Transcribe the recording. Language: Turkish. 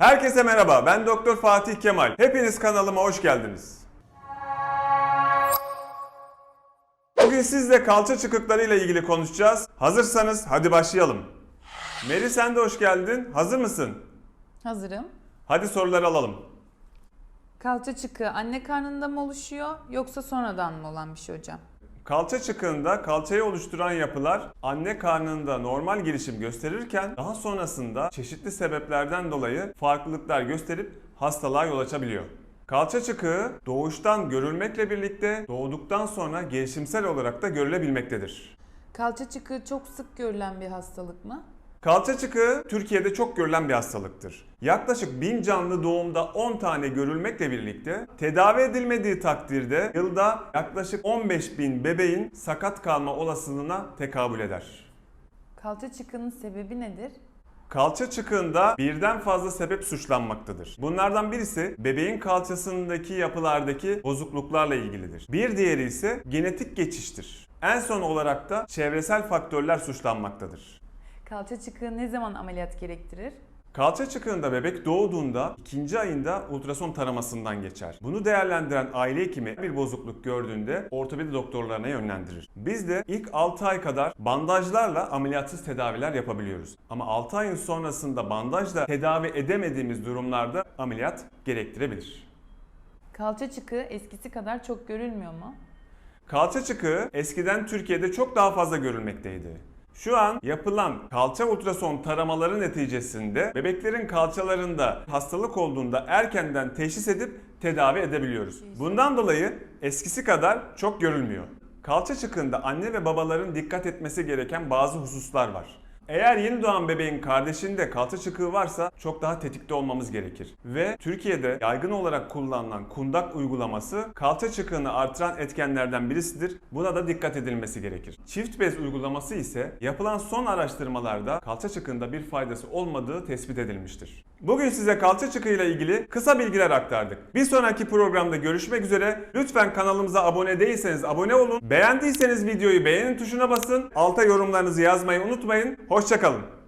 Herkese merhaba, ben Doktor Fatih Kemal. Hepiniz kanalıma hoş geldiniz. Bugün sizle kalça çıkıklarıyla ilgili konuşacağız. Hazırsanız hadi başlayalım. Meri sen de hoş geldin. Hazır mısın? Hazırım. Hadi soruları alalım. Kalça çıkığı anne karnında mı oluşuyor yoksa sonradan mı olan bir şey hocam? Kalça çıkığında kalçayı oluşturan yapılar anne karnında normal gelişim gösterirken daha sonrasında çeşitli sebeplerden dolayı farklılıklar gösterip hastalığa yol açabiliyor. Kalça çıkığı doğuştan görülmekle birlikte doğduktan sonra gelişimsel olarak da görülebilmektedir. Kalça çıkığı çok sık görülen bir hastalık mı? Kalça çıkığı Türkiye'de çok görülen bir hastalıktır. Yaklaşık 1000 canlı doğumda 10 tane görülmekle birlikte tedavi edilmediği takdirde yılda yaklaşık 15 bin bebeğin sakat kalma olasılığına tekabül eder. Kalça çıkığının sebebi nedir? Kalça çıkığında birden fazla sebep suçlanmaktadır. Bunlardan birisi bebeğin kalçasındaki yapılardaki bozukluklarla ilgilidir. Bir diğeri ise genetik geçiştir. En son olarak da çevresel faktörler suçlanmaktadır. Kalça çıkığı ne zaman ameliyat gerektirir? Kalça çıkığında bebek doğduğunda ikinci ayında ultrason taramasından geçer. Bunu değerlendiren aile hekimi bir bozukluk gördüğünde ortopedi doktorlarına yönlendirir. Biz de ilk 6 ay kadar bandajlarla ameliyatsız tedaviler yapabiliyoruz. Ama 6 ayın sonrasında bandajla tedavi edemediğimiz durumlarda ameliyat gerektirebilir. Kalça çıkığı eskisi kadar çok görülmüyor mu? Kalça çıkığı eskiden Türkiye'de çok daha fazla görülmekteydi. Şu an yapılan kalça ultrason taramaları neticesinde bebeklerin kalçalarında hastalık olduğunda erkenden teşhis edip tedavi edebiliyoruz. Bundan dolayı eskisi kadar çok görülmüyor. Kalça çıkığında anne ve babaların dikkat etmesi gereken bazı hususlar var. Eğer yeni doğan bebeğin kardeşinde kalça çıkığı varsa çok daha tetikte olmamız gerekir. Ve Türkiye'de yaygın olarak kullanılan kundak uygulaması kalça çıkığını artıran etkenlerden birisidir. Buna da dikkat edilmesi gerekir. Çift bez uygulaması ise yapılan son araştırmalarda kalça çıkığında bir faydası olmadığı tespit edilmiştir. Bugün size kalça çıkığıyla ilgili kısa bilgiler aktardık. Bir sonraki programda görüşmek üzere. Lütfen kanalımıza abone değilseniz abone olun. Beğendiyseniz videoyu beğenin tuşuna basın. Alta yorumlarınızı yazmayı unutmayın. Hoşçakalın.